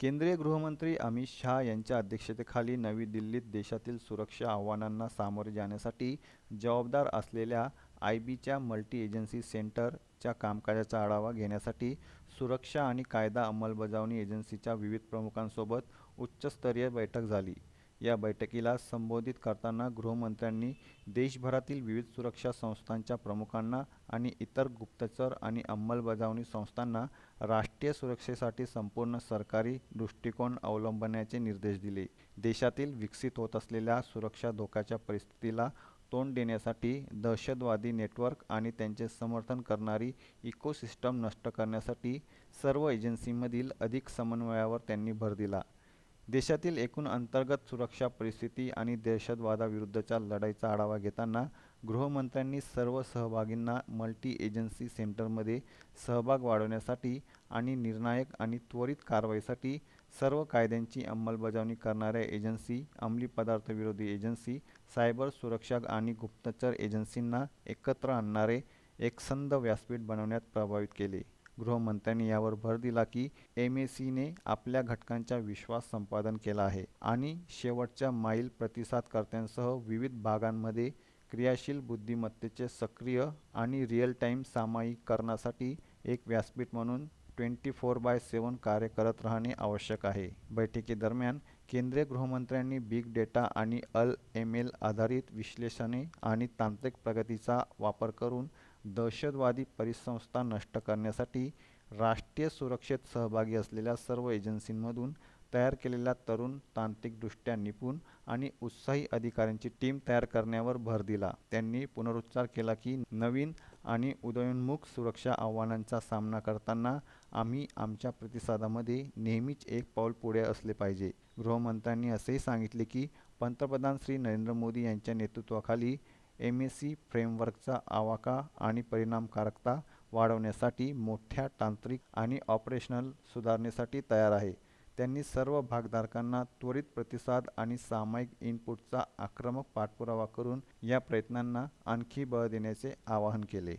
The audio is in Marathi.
केंद्रीय गृहमंत्री अमित शहा यांच्या अध्यक्षतेखाली नवी दिल्लीत देशातील सुरक्षा आव्हानांना सामोरे जाण्यासाठी जबाबदार असलेल्या आय बीच्या मल्टी एजन्सी सेंटरच्या कामकाजाचा आढावा घेण्यासाठी सुरक्षा आणि कायदा अंमलबजावणी एजन्सीच्या विविध प्रमुखांसोबत उच्चस्तरीय बैठक झाली. या बैठकीला संबोधित करताना गृहमंत्र्यांनी देशभरातील विविध सुरक्षा संस्थांच्या प्रमुखांना आणि इतर गुप्तचर आणि अंमलबजावणी संस्थांना राष्ट्रीय सुरक्षेसाठी संपूर्ण सरकारी दृष्टिकोन अवलंबण्याचे निर्देश दिले. देशातील विकसित होत असलेल्या सुरक्षा धोक्याच्या परिस्थितीला तोंड देण्यासाठी दहशतवादी नेटवर्क आणि त्यांचे समर्थन करणारी इकोसिस्टम नष्ट करण्यासाठी सर्व एजन्सीमधील अधिक समन्वयावर त्यांनी भर दिला. देशातील एकूण अंतर्गत सुरक्षा परिस्थिती आणि दहशतवादाविरुद्धच्या लढाईचा आढावा घेताना गृहमंत्र्यांनी सर्व सहभागींना मल्टी एजन्सी सेंटरमध्ये सहभाग वाढवण्यासाठी आणि निर्णायक आणि त्वरित कारवाईसाठी सर्व कायद्यांची अंमलबजावणी करणाऱ्या एजन्सी अंमली पदार्थ विरोधी एजन्सी सायबर सुरक्षा आणि गुप्तचर एजन्सींना एकत्र आणणारे एकसंध व्यासपीठ बनवण्यात प्रभावित केले. गृहमंत्र्यांनी यावर भर दिला की एम ए सीने आपल्या घटकांचा विश्वास संपादन केला आहे आणि शेवटच्या माईल प्रतिसादकर्त्यांसह विविध भागांमध्ये क्रियाशील बुद्धिमत्तेचे सक्रिय आणि रिअल टाईम सामायिकरणासाठी एक व्यासपीठ म्हणून ट्वेंटी फोर बाय सेवन कार्य करत राहणे आवश्यक आहे. बैठकीदरम्यान केंद्रीय गृहमंत्र्यांनी बिग डेटा आणि अल एम एल आधारित विश्लेषणे आणि तांत्रिक प्रगतीचा वापर करून दहशतवादी परिसंस्था नष्ट करण्यासाठी राष्ट्रीय सुरक्षेत सहभागी असलेल्या सर्व एजन्सींमधून तयार केलेल्या तरुण तांत्रिकदृष्ट्या निपुण आणि उत्साही अधिकाऱ्यांची टीम तयार करण्यावर भर दिला. त्यांनी पुनरुच्चार केला की नवीन आणि उदयोन्मुख सुरक्षा आव्हानांचा सामना करताना आम्ही आमच्या प्रतिसादामध्ये नेहमीच एक पाऊल पुढे असले पाहिजे. गृहमंत्र्यांनी असेही सांगितले की पंतप्रधान श्री नरेंद्र मोदी यांच्या नेतृत्वाखाली एम एस सी फ्रेमवर्कचा आवाका आणि परिणामकारकता वाढवण्यासाठी मोठ्या तांत्रिक आणि ऑपरेशनल सुधारणेसाठी तयार आहे. त्यांनी सर्व भागधारकांना त्वरित प्रतिसाद आणि सामायिक इनपुटचा आक्रमक पाठपुरावा करून या प्रयत्नांना आणखी बळ देण्याचे आवाहन केले.